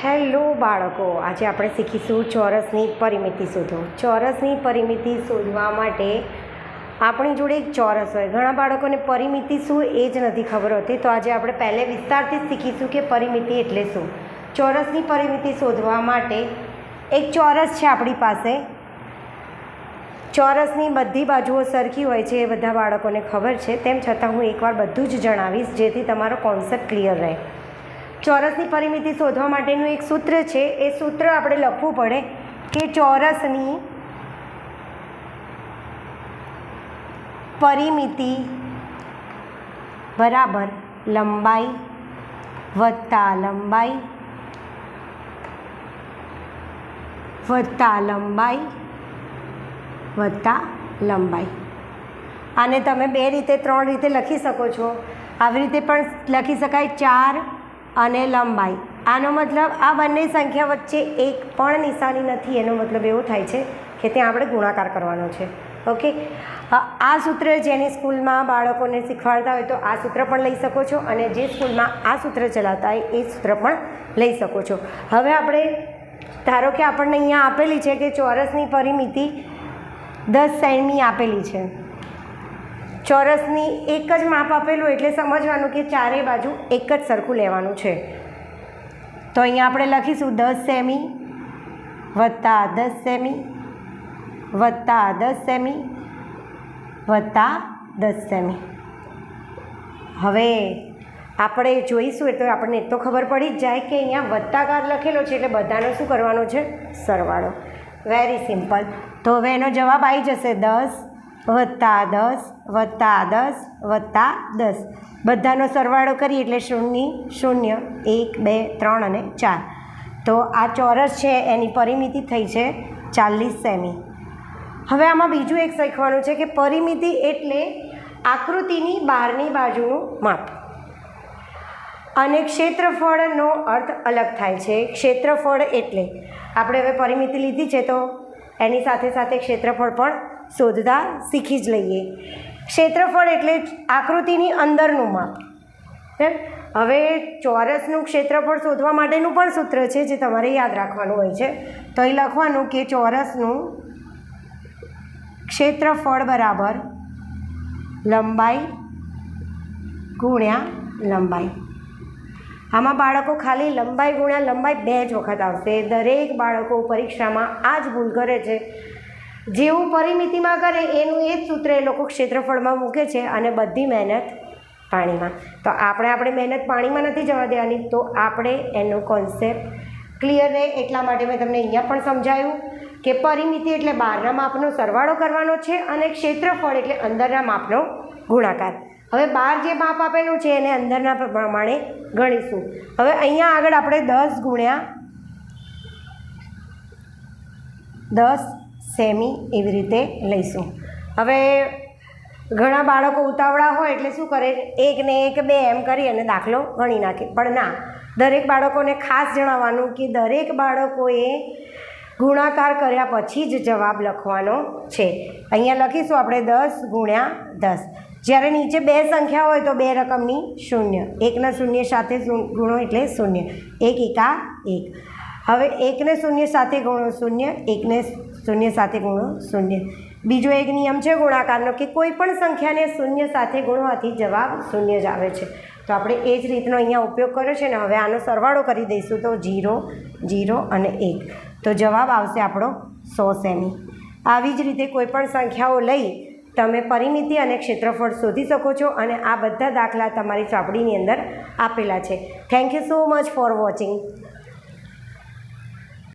Hello બાળકો, આજે આપણે શીખીશું ચોરસની પરિમિતિ શોધો ચોરસની પરિમિતિ શોધવા માટે આપણી જોડે એક ચોરસ હોય. ઘણા બાળકોને પરિમિતિ શું એ જ નથી ખબર હોતી, તો આજે આપણે પહેલે વિસ્તારથી શીખીશું કે પરિમિતિ એટલે શું. ચોરસની પરિમિતિ શોધવા માટે એક ચોરસ છે આપણી પાસે. ચોરસની બધી બાજુઓ સરખી હોય છે એ બધા બાળકોને ખબર છે. તેમ છતાં હું એકવાર બધું જ જણાવીશ, જેથી તમારો કોન્સેપ્ટ ક્લિયર રહે. ચોરસની પરિમિતિ શોધવા માટેનું એક સૂત્ર છે. એ સૂત્ર આપણે લખવું પડે કે ચોરસની પરિમિતિ બરાબર લંબાઈ વત્તા લંબાઈ વત્તા લંબાઈ વત્તા લંબાઈ. આને તમે બે રીતે, ત્રણ રીતે લખી શકો છો. આવી રીતે પણ લખી શકાય. ચાર અને લંબાઈ. આનો મતલબ આ બંને સંખ્યા વચ્ચે એક પણ નિશાની નથી. એનો મતલબ એવો થાય છે કે ત્યાં આપણે ગુણાકાર કરવાનો છે. ઓકે? આ સૂત્ર જેની સ્કૂલમાં બાળકોને શીખવાડતા હોય તો આ સૂત્ર પણ લઈ શકો છો અને જે સ્કૂલમાં આ સૂત્ર ચલાવતા હોય એ સૂત્ર પણ લઈ શકો છો. હવે આપણે, ધારો કે આપણને અહીંયા આપેલી છે કે ચોરસની પરિમિતિ દસ સેમી આપેલી છે. ચોરસની એક જ માપ આપેલું એટલે સમજવાનું કે ચારે બાજુ એક જ સરખું લેવાનું છે. તો અહીંયા આપણે લખીશું દસ સેમી વત્તા દસ સેમી વત્તા દસ સેમી વત્તા દસ સેમી. હવે આપણે જોઈશું એટલે આપણને તો ખબર પડી જ જાય કે અહીંયા વત્તાકાર લખેલો છે એટલે બધાનો શું કરવાનો છે? સરવાળો. વેરી સિમ્પલ તો હવે એનો જવાબ આવી જશે દસ વત્તા દસ વત્તા દસ વત્તા દસ બધાનો સરવાળો કરીએ એટલે શૂન્ય શૂન્ય, એક, બે, ત્રણ અને ચાર. તો આ ચોરસ છે, એની પરિમિતિ થઈ છે ચાલીસ સેમી. હવે આમાં બીજું એક શીખવાનું છે કે પરિમિતિ એટલે આકૃતિની બહારની બાજુનું માપ. અને ક્ષેત્રફળનો અર્થ અલગ થાય છે. ક્ષેત્રફળ એટલે, આપણે હવે પરિમિતિ લીધી છે તો એની સાથે સાથે ક્ષેત્રફળ પણ શોધતા શીખી જ લઈએ. ક્ષેત્રફળ એટલે આકૃતિની અંદરનું માપ. હવે ચોરસનું ક્ષેત્રફળ શોધવા માટેનું પણ સૂત્ર છે જે તમારે યાદ રાખવાનું હોય છે. તો એ લખવાનું કે ચોરસનું ક્ષેત્રફળ બરાબર લંબાઈ ગુણ્યા લંબાઈ. આમાં બાળકો ખાલી લંબાઈ ગુણ્યા લંબાઈ બે જ વખત આવશે. દરેક બાળકો પરીક્ષામાં આ જ ભૂલ કરે છે. જેવું પરિમિતિમાં કરે એનું એ જ સૂત્ર એ લોકો ક્ષેત્રફળમાં મૂકે છે અને બધી મહેનત પાણીમાં. તો આપણે આપણે મહેનત પાણીમાં નથી જવા દેવાની, તો આપણે એનો કોન્સેપ્ટ ક્લિયર રહે એટલા માટે મેં તમને અહીંયા પણ સમજાયું કે પરિમિતિ એટલે બહારના માપનો સરવાળો કરવાનો છે અને ક્ષેત્રફળ એટલે અંદરના માપનો ગુણાકાર. હવે બહાર જે માપ આપેલું છે એને અંદરના પ્રમાણે ગણીશું. હવે અહીંયા આગળ આપણે દસ ગુણ્યા દસ સેમી એવી રીતે લઈશું. હવે ઘણા બાળકો ઉતાવળા હોય એટલે શું કરે? એક ને એક, બે એમ કરી અને દાખલો ગણી નાખે. પણ ના, દરેક બાળકોને ખાસ જણાવવાનું કે દરેક બાળકોએ ગુણાકાર કર્યા પછી જ જવાબ લખવાનો છે. અહીંયા લખીશું આપણે દસ ગુણ્યા દસ. જ્યારે નીચે બે સંખ્યા હોય તો બે રકમની શૂન્ય. એકના શૂન્ય સાથે ગુણો એટલે શૂન્ય. એક એકા એક. હવે એકને શૂન્ય સાથે ગુણો શૂન્ય, એકને શૂન્ય સાથે ગુણો શૂન્ય. બીજો એક નિયમ છે ગુણાકારનો કે કોઈ પણ સંખ્યાને શૂન્ય સાથે ગુણવાથી જવાબ શૂન્ય જ આવે છે. તો આપણે એ જ રીતનો અહીંયા ઉપયોગ કર્યો છે ને હવે આનો સરવાળો કરી દઈશું તો જીરો જીરો અને એક. તો જવાબ આવશે આપણો સો સેમી. આવી જ રીતે કોઈપણ સંખ્યાઓ લઈ તમે પરિમિતિ અને ક્ષેત્રફળ શોધી શકો છો અને આ બધા દાખલા તમારી ચોપડીની અંદર આપેલા છે. Thank you so much for watching